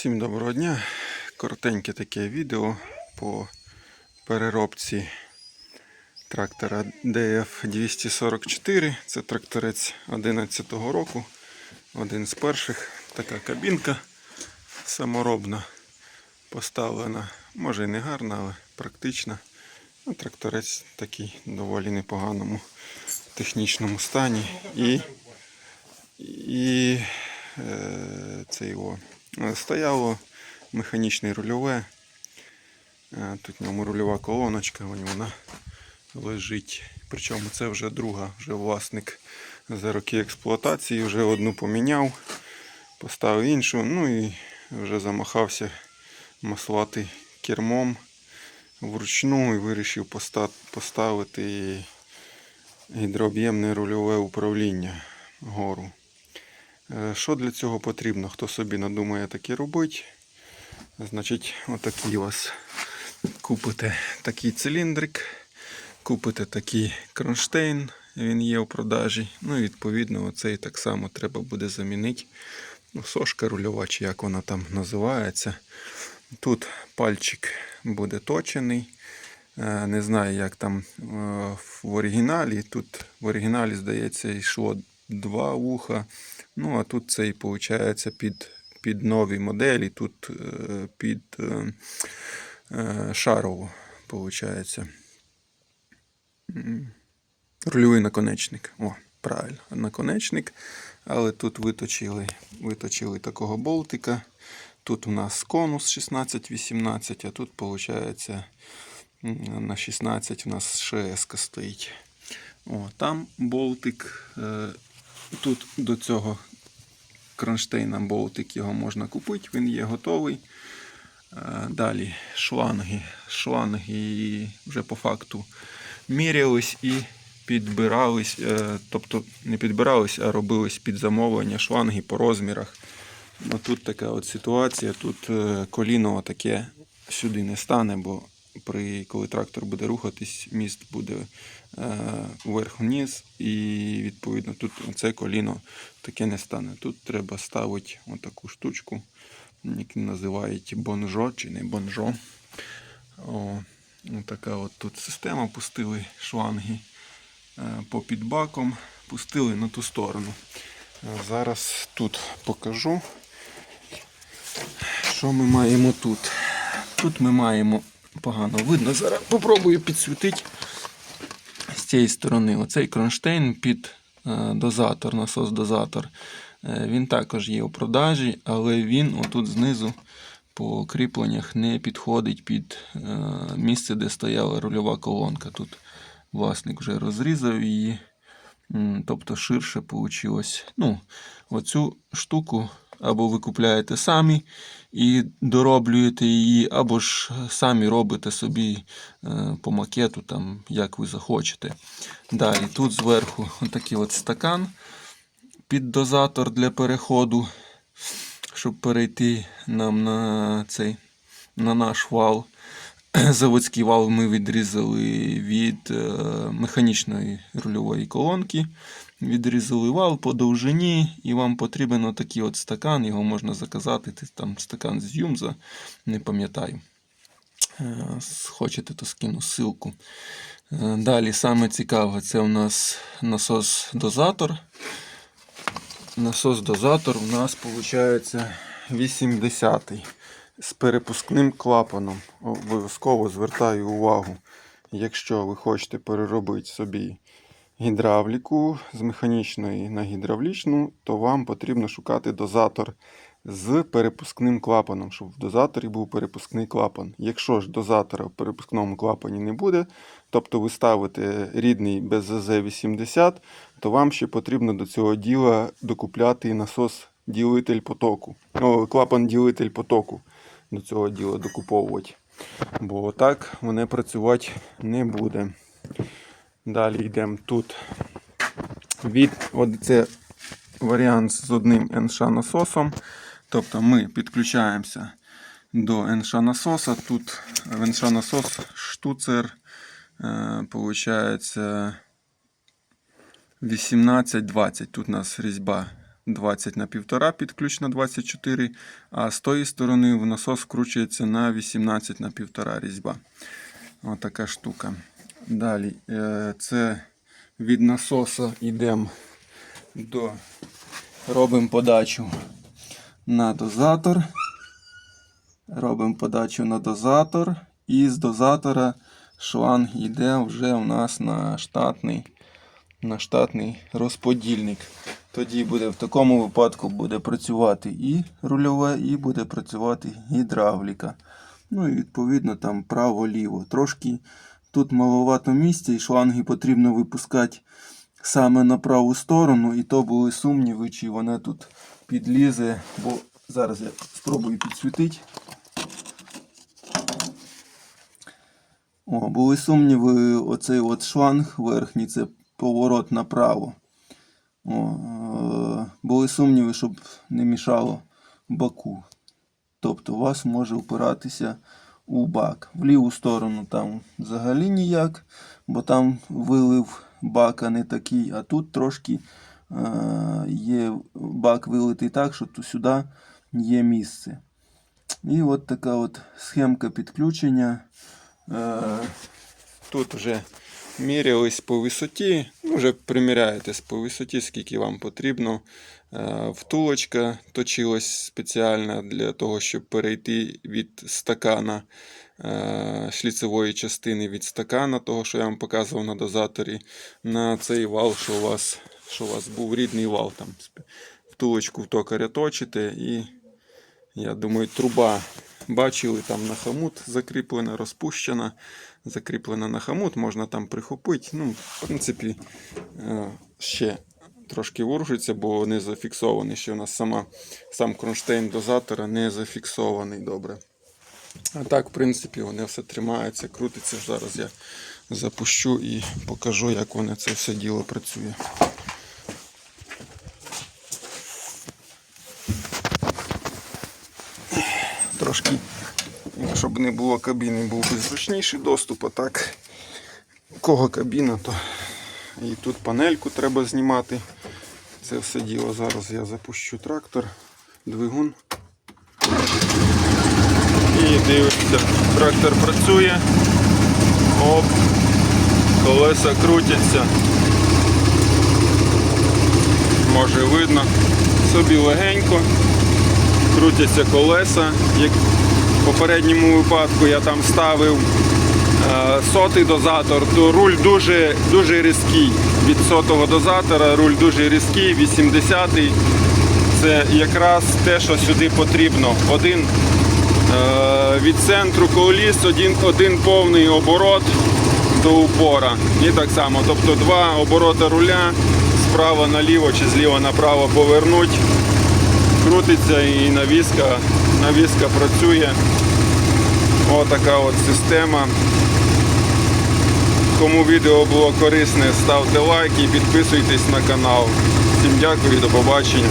Всім доброго дня. Коротеньке таке відео по переробці трактора DF244. Це тракторець 11-го року. Один з перших. Така кабінка саморобна. Поставлена. Може і не гарна, але практична. Ну, тракторець такий доволі непоганому технічному стані. І, і е, це його стояло механічне рульове. Е, Тут в ньому рульова колоночка, вона лежить. Причому це вже друга, вже власник за роки експлуатації, вже одну поміняв, поставив іншу, ну і вже замахався маслати кермом вручну і вирішив поставити гідрооб'ємне рульове управління гору. Е, Що для цього потрібно? Хто собі надумає таке робити? Значить, отакий у вас купите такий циліндрик, купите такий кронштейн, він є у продажі. Ну і відповідно оцей так само треба буде замінити. Ну, сошка рульова, чи як вона там називається. Тут пальчик буде точений. Е, Не знаю, як там е, в оригіналі. Тут в оригіналі, здається, йшло два вуха. Ну, а тут цей, виходить, під, під нові моделі, тут е, під е, е, шарову, виходить. Рульовий наконечник. О, правильно, наконечник. Але тут виточили, виточили такого болтика. Тут у нас конус 16-18, а тут, виходить, на 16 у нас шеска стоїть. О, там болтик. Тут до цього кронштейна болтик його можна купити, він є готовий. Е, Далі шланги. Шланги вже по факту мірялись і підбирались, е, тобто не підбирались, а робились під замовлення шланги по розмірах. Ну, тут така от ситуація. Тут е, коліно таке сюди не стане, бо при, коли трактор буде рухатись, міст буде е, вверх-вниз, і відповідно тут це коліно таке не стане. Тут треба ставити отаку штучку, яку називають бонжо чи не бонжо. О, така от тут система. Пустили шланги е, по підбаком, пустили на ту сторону. Е, Зараз тут покажу, що ми маємо тут. Тут ми маємо погано видно. Зараз попробую підсвітити цієї сторони. Оцей кронштейн під е, дозатор, насос-дозатор. Е, Він також є у продажі, але він отут знизу по кріпленнях не підходить під е, місце, де стояла рульова колонка. Тут власник вже розрізав її. Тобто ширше вийшло. Ну, оцю штуку або ви купляєте самі і дороблюєте її, або ж самі робите собі е, по макету, там, як ви захочете. Далі тут зверху такий от стакан під дозатор для переходу, щоб перейти нам на цей на наш вал. Заводський вал ми відрізали від е, механічної рульової колонки. Відрізали вал по довжині, і вам потрібен отакий от стакан. Його можна заказати. Ти Там стакан з Юмза, не пам'ятаю. Е, Хочете, то скину ссылку. Е, Далі саме цікаве, це у нас насос-дозатор. Насос-дозатор у нас виходить 80-й з перепускним клапаном. Обов'язково звертаю увагу, якщо ви хочете переробити собі гідравліку з механічної на гідравлічну, то вам потрібно шукати дозатор з перепускним клапаном, щоб в дозаторі був перепускний клапан. Якщо ж дозатора в перепускному клапані не буде, тобто ви ставите рідний без ЗЗ-80, то вам ще потрібно до цього діла докупляти насос ділитель потоку. О, клапан ділитель потоку до цього діла докуповувати. Бо так воно працювати не буде. Далі йдемо тут. Від, це варіант з одним НШ насосом. Тобто ми підключаємося до НШ насоса. Тут НШ насос штуцер. Е, получається 18-20. Тут у нас різьба 20 на 1,5 під ключ на 24, а з тої сторони в насос вкручується на 18 на 1,5 різьба. Отака штука. Далі е, це від насоса йдемо до робимо подачу на дозатор. Робимо подачу на дозатор. І з дозатора шланг йде вже у нас на штатний, на штатний розподільник. Тоді буде в такому випадку буде працювати і рульове, і буде працювати гідравліка. Ну і відповідно там право-ліво. Трошки тут маловато місця, і шланги потрібно випускати саме на праву сторону, і то були сумніви, чи вона тут підлізе, бо зараз я спробую підсвітити. О, були сумніви, оцей от шланг верхній, це поворот направо. О, е, були сумніви, щоб не мішало баку. Тобто у вас може впиратися у бак. В ліву сторону там взагалі ніяк, бо там вилив бака не такий, а тут трошки е, є бак вилитий так, що тут сюди є місце. І от така от схемка підключення. Е, Тут вже мірялись по висоті, ну, вже приміряєтесь по висоті, скільки вам потрібно. Е, Втулочка точилась спеціальна для того, щоб перейти від стакана е, шліцевої частини від стакана, того, що я вам показував на дозаторі, на цей вал, що у вас, що у вас був рідний вал. Там втулочку в токаря точите і я думаю, труба бачили там на хомут закріплена, розпущена, закріплена на хомут, можна там прихопити. Ну, в принципі, е, ще трошки ворушиться, бо не зафіксований. Ще у нас сама, сам кронштейн дозатора не зафіксований добре. А так, в принципі, вони все тримаються, крутиться. Зараз я запущу і покажу, як воно це все діло працює. Трошки, щоб не було кабіни, був би зручніший доступ, а так, кого кабіна, то і тут панельку треба знімати. Це все діло. Зараз я запущу трактор, двигун. І дивіться, трактор працює. Оп, колеса крутяться. Може видно. Собі легенько крутяться колеса. Як в попередньому випадку я там ставив е, сотий дозатор, то руль дуже, дуже різкий. Від сотого дозатора руль дуже різкий, 80-й. Це якраз те, що сюди потрібно. Один е, від центру коліс, один, один повний оборот до упора. І так само. Тобто два обороти руля справа наліво чи зліва направо повернуть крутиться і навіска, навіска працює. Отака от система. Кому відео було корисне, ставте лайк і підписуйтесь на канал. Всім дякую до побачення.